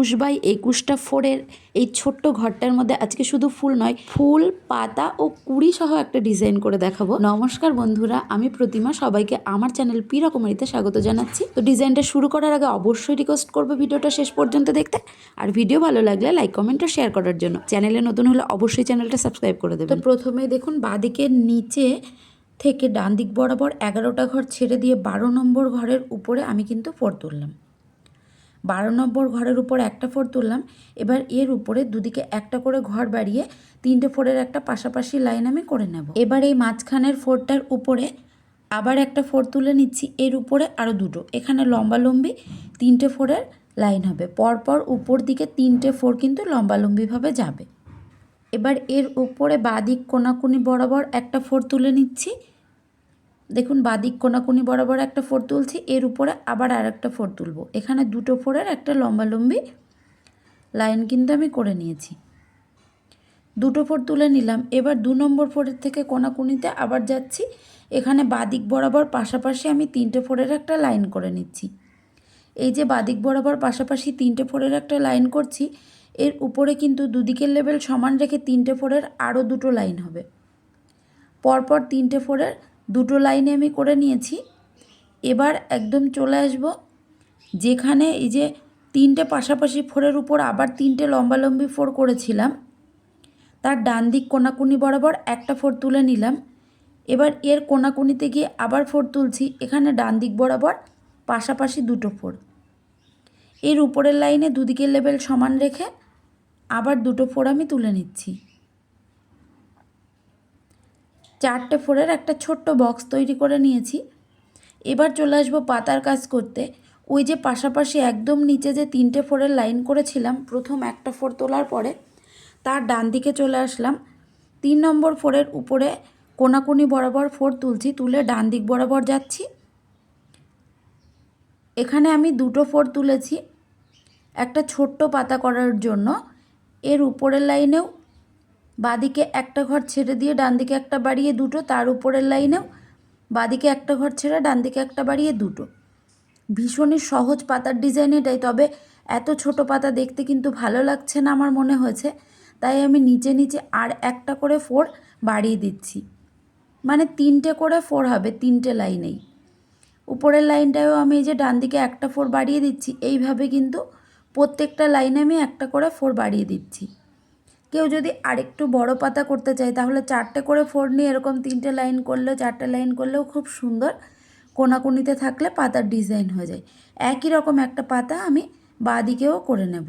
একুশ বাই একুশটা ফোরের এই ছোট্ট ঘরটার মধ্যে আজকে শুধু ফুল নয়, ফুল, পাতা ও কুড়ি সহ একটা ডিজাইন করে দেখাবো। নমস্কার বন্ধুরা, আমি প্রতিমা, সবাইকে আমার চ্যানেল পি রকমারিতে স্বাগত জানাচ্ছি। তো ডিজাইনটা শুরু করার আগে অবশ্যই রিকোয়েস্ট করব ভিডিওটা শেষ পর্যন্ত দেখতে। আর ভিডিও ভালো লাগলে লাইক কমেন্ট আর শেয়ার করার জন্য। চ্যানেলে নতুন হলে অবশ্যই চ্যানেলটা সাবস্ক্রাইব করে দেবেন। তো প্রথমে দেখুন, বাদিকের নিচে থেকে ডান দিক বরাবর এগারোটা ঘর ছেড়ে দিয়ে বারো নম্বর ঘরের উপরে আমি কিন্তু ফোর তুললাম। বারো নম্বর ঘরের উপর একটা ফোর তুললাম। এবার এর উপরে দুদিকে একটা করে ঘর বাড়িয়ে তিনটে ফোরের একটা পাশাপাশি লাইন আমি করে নেব। এবার এই মাঝখানের ফোরটার উপরে আবার একটা ফোর তুলে নিচ্ছি। এর উপরে আরও দুটো। এখানে লম্বালম্বি তিনটে ফোরের লাইন হবে। পরপর উপর দিকে তিনটে ফোর কিন্তু লম্বালম্বিভাবে যাবে। এবার এর উপরে বাদিক কোনাকুনি বরাবর একটা ফোর তুলে নিচ্ছি। দেখুন, বাদিক কোনাকুনি বরাবর একটা ফোর তুলছি, এর উপরে আবার আর একটা ফোর তুলবো। এখানে দুটো ফোরের একটা লম্বালম্বি লাইন কিন্তু আমি করে নিয়েছি। দুটো ফোর তুলে নিলাম। এবার দু নম্বর ফোরের থেকে কোনাকুনিতে আবার যাচ্ছি। এখানে বাদিক বরাবর পাশাপাশি আমি তিনটে ফোরের একটা লাইন করে নিচ্ছি। এই যে বাদিক বরাবর পাশাপাশি তিনটে ফোরের একটা লাইন করছি, এর উপরে কিন্তু দুদিকের লেভেল সমান রেখে তিনটে ফোরের আরও দুটো লাইন হবে। পরপর তিনটে ফোরের দুটো লাইনে আমি করে নিয়েছি। এবার একদম চলে আসব যেখানে এই যে তিনটে পাশাপাশি ফোরের উপর আবার তিনটে লম্বালম্বি ফোর করেছিলাম। তার ডান দিক কোনাকুনি বরাবর একটা ফোর তুলে নিলাম। এবার এর কোনাকুনিতে গিয়ে আবার ফোর তুলছি, এখানে ডান দিক বরাবর পাশাপাশি দুটো ফোর। এর উপরের লাইনে দুদিকের লেভেল সমান রেখে আবার দুটো ফোর আমি তুলে নিচ্ছি। চারটে ফোরের একটা ছোট্ট বক্স তৈরি করে নিয়েছি। এবার চলে আসব পাতার কাজ করতে। ওই যে পাশাপাশি একদম নিচে যে তিনটে ফোরের লাইন করেছিলাম, প্রথম একটা ফোর তোলার পরে তার ডান দিকে চলে আসলাম। তিন নম্বর ফোরের উপরে কোনাকুনি বরাবর ফোর তুলছি, তুলে ডান দিক বরাবর যাচ্ছি। এখানে আমি দুটো ফোর তুলেছি, একটা ছোট্ট পাতা করার জন্য। এর উপরের লাইনেও বাদিকে একটা ঘর ছেড়ে দিয়ে ডান দিকে একটা বাড়িয়ে দুটো, তার উপরের লাইনেও বাদিকে একটা ঘর ছেড়ে ডান দিকে একটা বাড়িয়ে দুটো। ভীষণই সহজ পাতার ডিজাইন এটাই, তবে এত ছোট পাতা দেখতে কিন্তু ভালো লাগছে না আমার মনে হয়েছে। তাই আমি নিচে নিচে আর একটা করে ফোর বাড়িয়ে দিচ্ছি। মানে তিনটে করে ফোর হবে, তিনটে লাইনেই। উপরের লাইনটাও আমি এই যে ডান দিকে একটা ফোর বাড়িয়ে দিচ্ছি, এইভাবে কিন্তু প্রত্যেকটা লাইনে আমি একটা করে ফোর বাড়িয়ে দিচ্ছি। কেউ যদি আরেকটু বড় পাতা করতে চায়, তাহলে চারটে করে ফোর নিয়ে এরকম তিনটে লাইন করলেও, চারটে লাইন করলেও খুব সুন্দর কোনাকুনিতে থাকলে পাতার ডিজাইন হয়ে যায়। একই রকম একটা পাতা আমি বাদিকেও করে নেব।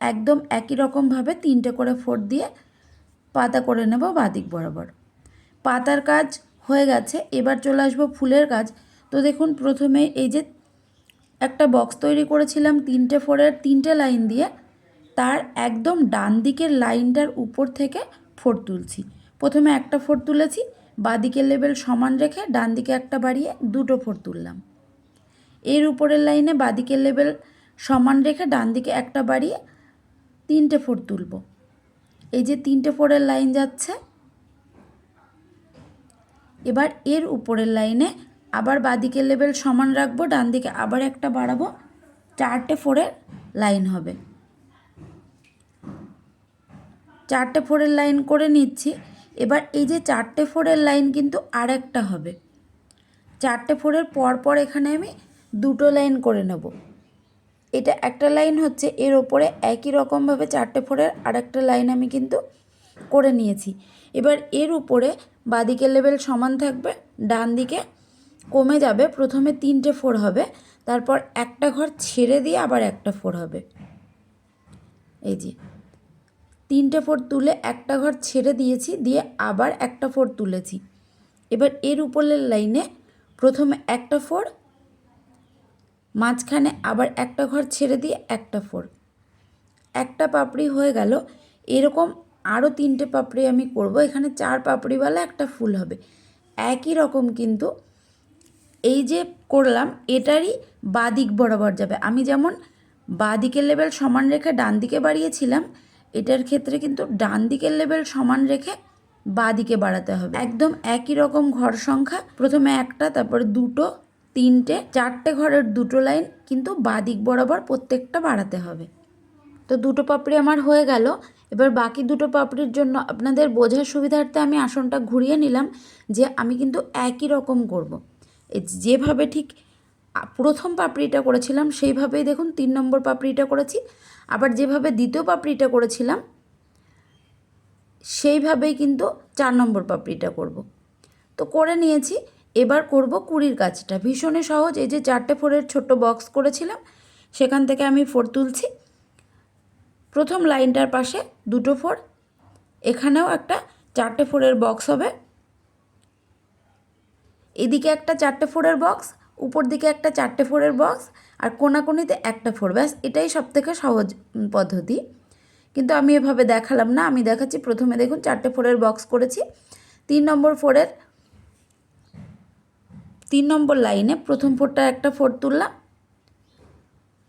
একদম একই রকমভাবে তিনটে করে ফোর দিয়ে পাতা করে নেব বাদিক বরাবর। পাতার কাজ হয়ে গেছে, এবার চলে আসব ফুলের কাজ। তো দেখুন, প্রথমে এই যে একটা বক্স তৈরি করেছিলাম তিনটে ফোরের তিনটে লাইন দিয়ে। তার একদম ডান দিকের লাইনটার উপর থেকে ফোর তুলছি। প্রথমে একটা ফোর তুলেছি, বাদিকের লেভেল সমান রেখে ডান দিকে একটা বাড়িয়ে দুটো ফোর তুললাম। এর উপরের লাইনে বাদিকের লেভেল সমান রেখে ডান দিকে একটা বাড়িয়ে তিনটে ফোর তুলব। এই যে তিনটে ফোরের লাইন যাচ্ছে, এবার এর উপরের লাইনে আবার বাদিকের লেভেল সমান রাখব, ডান দিকে আবার একটা বাড়াবো, চারটে ফোরের লাইন হবে। চারটে ফোরের লাইন করে নিচ্ছি। এবার এই যে চারটে ফোরের লাইন কিন্তু আর একটা হবে। চারটে ফোরের পর পর এখানে আমি দুটো লাইন করে নেব। এটা একটা লাইন হচ্ছে, এর ওপরে একই রকমভাবে চারটে ফোরের আর একটা লাইন আমি কিন্তু করে নিয়েছি। এবার এর উপরে বাদিকের লেভেল সমান থাকবে, ডান দিকে কমে যাবে, প্রথমে তিনটে ফোর হবে, তারপর একটা ঘর ছেড়ে দিয়ে আবার একটা ফোর হবে। এই যে। তিনটে ফোর তুলে একটা ঘর ছেড়ে দিয়েছি, দিয়ে আবার একটা ফোর তুলেছি। এবার এর উপরের লাইনে প্রথমে একটা ফোর মাঝখানে আবার একটা ঘর ছেড়ে দিয়ে একটা ফোর একটা পাপড়ি হয়ে গেল। এরকম আরও তিনটে পাপড়ি আমি করব। এখানে চার পাপড়িওয়ালা, একটা ফুল হবে। একই রকম কিন্তু এই যে করলাম, এটারই বাদিক বরাবর যাবে। আমি যেমন বাদিকের লেভেল সমান রেখে ডান দিকে বাড়িয়েছিলাম এটার ক্ষেত্রে কিন্তু ডান দিকের লেভেল সমান রেখে বাঁ দিকে বাড়াতে হবে। একদম একই রকম ঘর সংখ্যা, প্রথমে একটা, তারপরে দুটো, তিনটে, চারটে ঘরের দুটো লাইন কিন্তু বাঁ দিক বরাবর প্রত্যেকটা বাড়াতে হবে। তো দুটো পাপড়ি আমার হয়ে গেল। এবার বাকি দুটো পাপড়ির জন্য আপনাদের বোঝার সুবিধার্থে আমি আসনটা ঘুরিয়ে নিলাম যে আমি কিন্তু একই রকম করব। যেভাবে ঠিক প্রথম পাপড়িটা করেছিলাম, সেইভাবেই দেখুন তিন নম্বর পাপড়িটা করেছি। আবার যেভাবে দ্বিতীয় পাপড়িটা করেছিলাম, সেইভাবেই কিন্তু চার নম্বর পাপড়িটা করব। তো করে নিয়েছি, এবার করব কুড়ির কাজটা ভীষণই সহজ, এই যে চারটে ফোরের ছোট্ট বক্স করেছিলাম, সেখান থেকে আমি ফোর তুলছি। প্রথম লাইনটার পাশে দুটো ফোর এখানেও একটা চারটে ফোরের বক্স হবে। এদিকে একটা চারটে ফোরের বক্স উপর দিকে একটা চারটে ফোরের বক্স আর কোনাকুনিতে একটা ফোর। ব্যাস, এটাই সব থেকে সহজ পদ্ধতি। কিন্তু আমি এভাবে দেখালাম না, আমি দেখাচ্ছি। প্রথমে দেখুন, চারটে ফোরের বক্স করেছি। তিন নম্বর ফোরের, তিন নম্বর লাইনে প্রথম ফোরটা একটা ফোর তুললাম।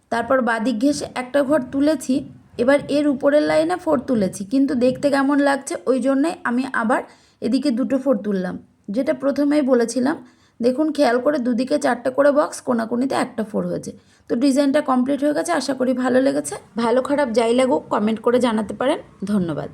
তারপর বাদিক ঘেসে একটা ঘর তুলেছি। এবার এর উপরের লাইনে ফোর তুলেছি। কিন্তু দেখতে কেমন লাগছে, ওই জন্যে আমি আবার এদিকে দুটো ফোর তুললাম। যেটা প্রথমেই বলেছিলাম দেখুন, খেয়াল করে দুদিকে চারটে করে বক্স, কোনাকুনিতে একটা ফোর হয়েছে। তো ডিজাইনটা কমপ্লিট হয়ে গেছে, আশা করি ভালো লেগেছে। ভালো খারাপ যাই লাগুক, কমেন্ট করে জানাতে পারেন। ধন্যবাদ।